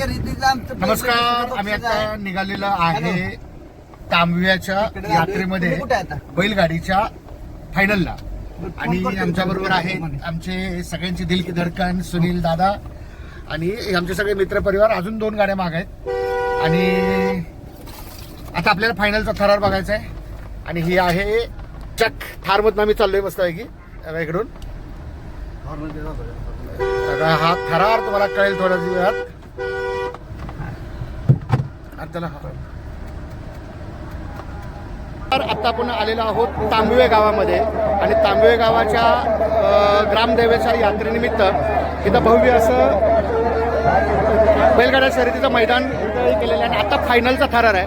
शर्यतीचं आमचं नमस्कार आम्ही आता निघालेलो आहे तांबव्याच्या इकडे यात्रेमध्ये तुम्ही कुठे आता? बैलगाडीच्या फायनलला. आणि आमच्या बरोबर आहेत करतो. आमचे सगळ्यांची दिल की धडकन सुनील दादा आणि आमचे सगळे मित्रपरिवार. अजून दोन गाड्या माग आहेत. आणि आता आपल्याला फायनलचा थरार बघायचा आहे. आणि ही आहे चक. थार मधून आम्ही चाललोय मस्त पैकी आता इकडून हा थरार तुम्हाला कळेल थोड्याच वेळात आणि त्याला तर आता आपण आलेलो आहोत तांबवे गावामध्ये. आणि तांबवे गावाच्या ग्रामदेवेच्या यात्रेनिमित्त इथं भव्य असं बैलगाड्या शर्यतीचं मैदान केलेलं आहे. आणि आता फायनलचा थरार आहे.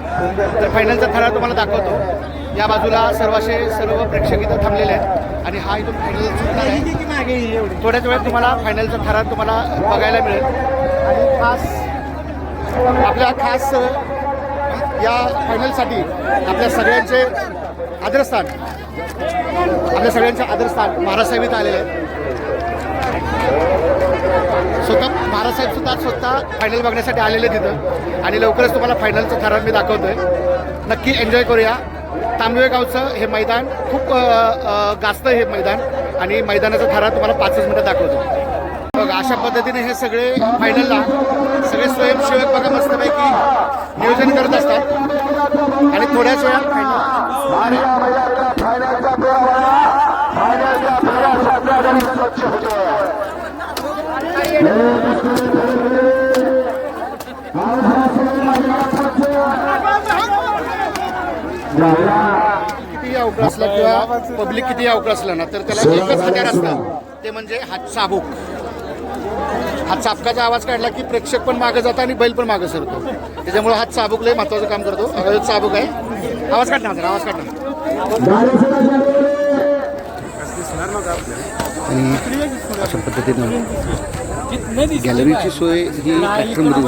तर फायनलचा थरार तुम्हाला दाखवतो. या बाजूला सर्वांचे सर्व प्रेक्षक इथं थांबलेले आहेत. आणि हा इथून फायनल थोड्याच वेळात तुम्हाला फायनलचा थरार तुम्हाला बघायला मिळेल. आणि खास आपल्या खास या फायनलसाठी आपल्या सगळ्यांचे आदरस्थान आपल्या सगळ्यांचे आदरस्थान महाराजसाहेब इथं आलेले आहेत. स्वतः महाराजसाहेब सुद्धा स्वतः फायनल बघण्यासाठी आलेले तिथं आणि लवकरच तुम्हाला फायनलचं ठराव मी दाखवतोय. नक्की एन्जॉय करूया. तांबवे गावचं हे मैदान खूप गाजतं हे मैदान. आणि मैदानाचा थरार तुम्हाला पाचच मिनिटं दाखवतो. बघा अशा पद्धतीने हे सगळे फायनलला सगळे स्वयंसेवक बघा मस्तपैकी नियोजन करत असतात. आणि थोड्याच वेळात किती अवकाळ असला किंवा पब्लिक किती अवकाळ असला ना तर त्याला एकच हत्यार असतं ते म्हणजे हात चाबूक हात चाबकाचा आवाज काढला की प्रेक्षक पण मागे जातं आणि बैल पण मागे सरतो त्याच्यामुळे हात चाबूक लय महत्वाचं काम करतो. चाबूक आहे. आवाज काढणार जरा, आवाज काढणार आणि अशा पद्धतीनं गॅलरीची सोय ही ट्रॅक्टरमध्ये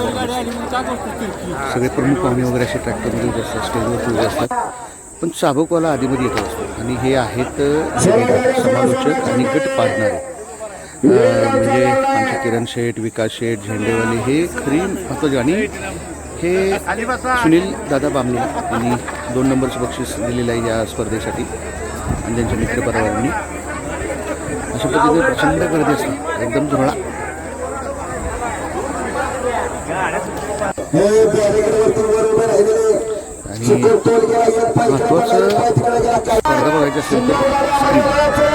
सगळे प्रमुख पाहुणे वगैरे असे ट्रॅक्टरमध्ये उभे असतात स्टेजवरती उभे असतात. पण चाबूकवाला आधीमध्ये येत असतो. आणि हे आहेत समालोचक आणि गट पाडणारे. म्हणजे आमचे किरण शेठ विकास शेठ झेंडेवाले हे खरी महत्त्वाचे आणि हे सुनील दादा बामणे यांनी दोन नंबरचं बक्षीस दिलेलं आहे या स्पर्धेसाठी आणि त्यांच्या मित्रपरिवारांनी. अशा पद्धतीने प्रचंड गर्दी असते. एकदम जुळा आणि महत्वाचं स्पर्धा बघायची असेल तर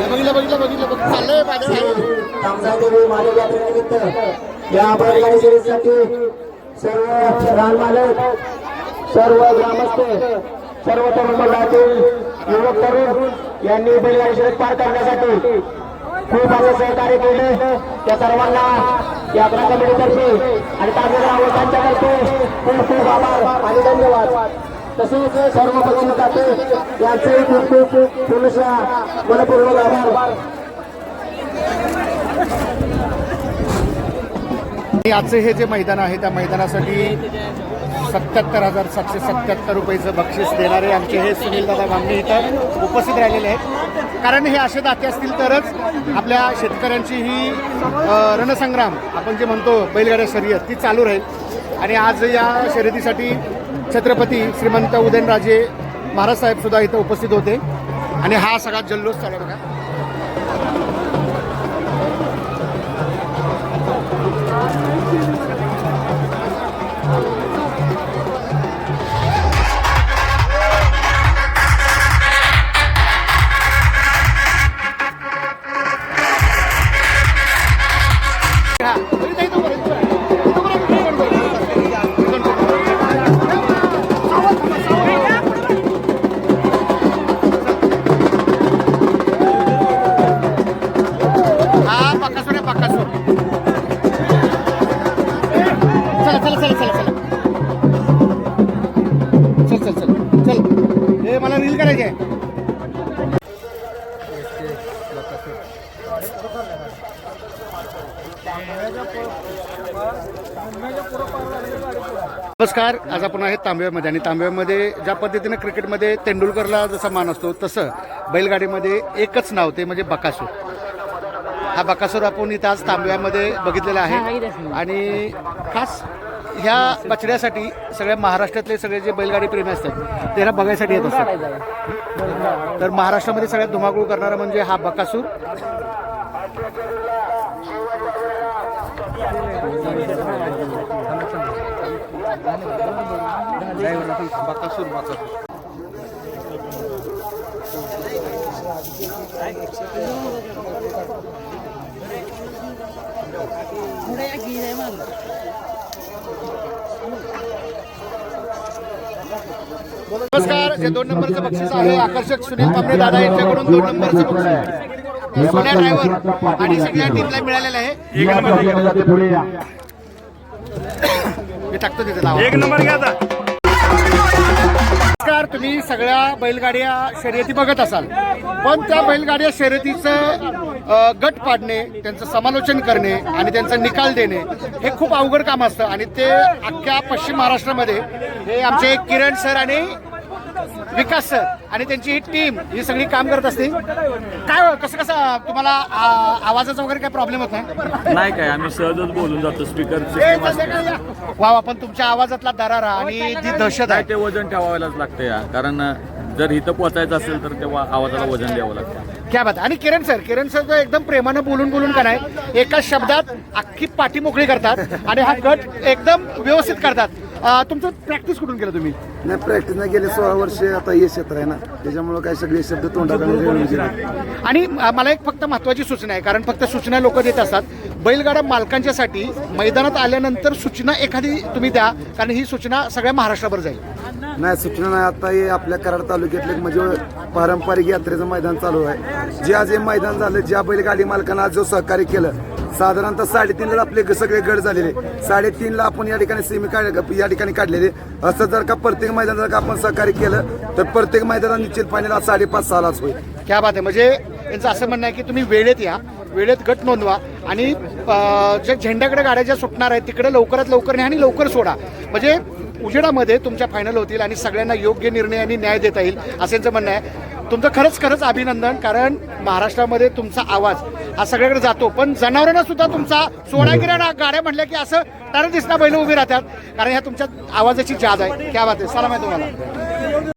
बघितलं बघितलं बघितलं बघ चाललंय माझ्या कामसाहेब मानव यात्रेनिमित्त या बैलगाडी शर्यतीसाठी सर्व रान मालक सर्व ग्रामस्थ सर्व तरुण मंडळातील युवक तरुण यांनी बैलगाडी शर्यत पार करण्यासाठी खूप असं सहकार्य केलं त्या सर्वांना यात्रा कमिटीतर्फे आणि ताजे तर्फे खूप खूप आभार आणि धन्यवाद. तसेच सर्व पक्षी खाते यांचेही खूप खूप पुरुषा मनपूर्वक आभार. आणि आजचं हे जे मैदान आहे त्या मैदानासाठी सत्याहत्तर हजार सातशे सत्याहत्तर रुपयाचं बक्षीस देणारे आमचे हे सुनील दादा बामणे इथं उपस्थित राहिलेले आहेत. कारण हे असे दाते असतील तरच आपल्या शेतकऱ्यांची ही रणसंग्राम आपण जे म्हणतो बैलगाड्या शर्यत ती चालू राहील. आणि आज या शर्यतीसाठी छत्रपती श्रीमंत उदयनराजे महाराज साहेब सुद्धा इथं उपस्थित होते. आणि हा सगळा जल्लोष चालू बघा. चल चल चल. चल. हे मला रील करायचे नमस्कार आज आपण आहे तांब्यामध्ये आणि तांब्यामध्ये ज्या पद्धतीनं क्रिकेटमध्ये तेंडुलकरला जसा मान असतो तसं बैलगाडीमध्ये एकच नाव ते म्हणजे बकासूर. हा बकासूर आपण इथं आज तांबव्यामध्ये बघितलेला आहे. आणि खास ह्या बछड्यासाठी सगळ्या महाराष्ट्रातले सगळे जे बैलगाडी प्रेमी असतात त्याला बघायसाठी येत असतात. तर महाराष्ट्रामध्ये सगळ्यात धुमाकूळ करणारा म्हणजे हा बकासूर बकासूर बकासूर. नमस्कार जे दोन नंबरचं बक्षीस आहे आकर्षक सुनील तांबरे दादा यांच्याकडून दोन नंबरचं बक्षीस. सोन्या ड्रायव्हर आणि सगळ्या टीमला मिळालेलं आहे. पुढे या. मी टाकतो तिथे एक नंबर घ्या तुम्ही सगळ्या बैलगाड्या शर्यती बघत असाल. पण त्या बैलगाड्या शर्यतीचं गट पाडणे त्यांचं समालोचन करणे आणि त्यांचा निकाल देणे हे खूप अवघड काम असतं. आणि ते अख्ख्या पश्चिम महाराष्ट्रामध्ये हे आमचे किरण सर आणि विकास सर आणि त्यांची ही टीम ही सगळी काम करत असते. काय हो, कसं कसं तुम्हाला आ, आवाजाचा वगैरे काय प्रॉब्लेम होत नाही? नाही काय आम्ही सहजच बोलून जातो स्पीकर. वा वा पण तुमच्या आवाजातला दरारा आणि जी दहशत आहे. ते वजन ठेवायलाच लागतं या. कारण जर इथं पोचायचं असेल तर तेव्हा आवाजाला वजन द्यावं लागतं. क्या बात. आणि किरण सर किरण सर एकदम प्रेमानं बोलून बोलून का नाही एका शब्दात अख्खी पाठी मोकळी करतात आणि हा गट एकदम व्यवस्थित करतात. अं, तुमचं प्रॅक्टिस कुठून केलं तुम्ही? नाही प्रॅक्टिस नाही गेले सोळा वर्ष आता हे क्षेत्र आहे ना. त्याच्यामुळे काय सगळे शब्द तोंडाकडे आणि अं, मला एक फक्त महत्वाची सूचना आहे कारण फक्त सूचना लोक देत असतात. बैलगाडा मालकांच्यासाठी मैदानात आल्यानंतर सूचना एखादी तुम्ही द्या कारण ही सूचना सगळ्या महाराष्ट्राभर जाईल. नाही सूचना नाही. आता हे आपल्या कराड तालुक्यातले एक म्हणजे पारंपरिक यात्रेचं मैदान चालू आहे. जे आज हे मैदान झालं ज्या बैलगाडी मालकांना आज जो सहकार्य केलं साधारणतः साडेतीनला आपले सगळे गड झालेले. साडेतीनला आपण या ठिकाणी सेमी काढ या ठिकाणी काढलेले. असं जर का प्रत्येक मैदानात जर का आपण सहकार्य केलं तर प्रत्येक मैदानात निश्चित फायनल साडेपाच सहालाच होईल. क्या बात आहे. म्हणजे यांचं असं म्हणणं आहे की तुम्ही वेळेत या. वेळेत गट नोंदवा. आणि ज्या झेंड्याकडे गाड्या ज्या सुटणार आहेत तिकडे लवकरात लवकर न्या आणि लवकर सोडा. म्हणजे उजेडामध्ये तुमच्या फायनल होतील आणि सगळ्यांना योग्य निर्णय आणि न्याय देता येईल असं यांचं म्हणणं आहे. तुमचं खरंच खरंच अभिनंदन कारण महाराष्ट्रामध्ये तुमचा आवाज हा सगळ्याकडे जातो. पण जनावरांना सुद्धा तुमचा सोडागिऱ्या गाड्या म्हणल्या की असं तर दिसना बैल उभी राहतात. कारण ह्या तुमच्या आवाजाची जाद आहे. क्या बात आहे. सलाम आहे तुम्हाला.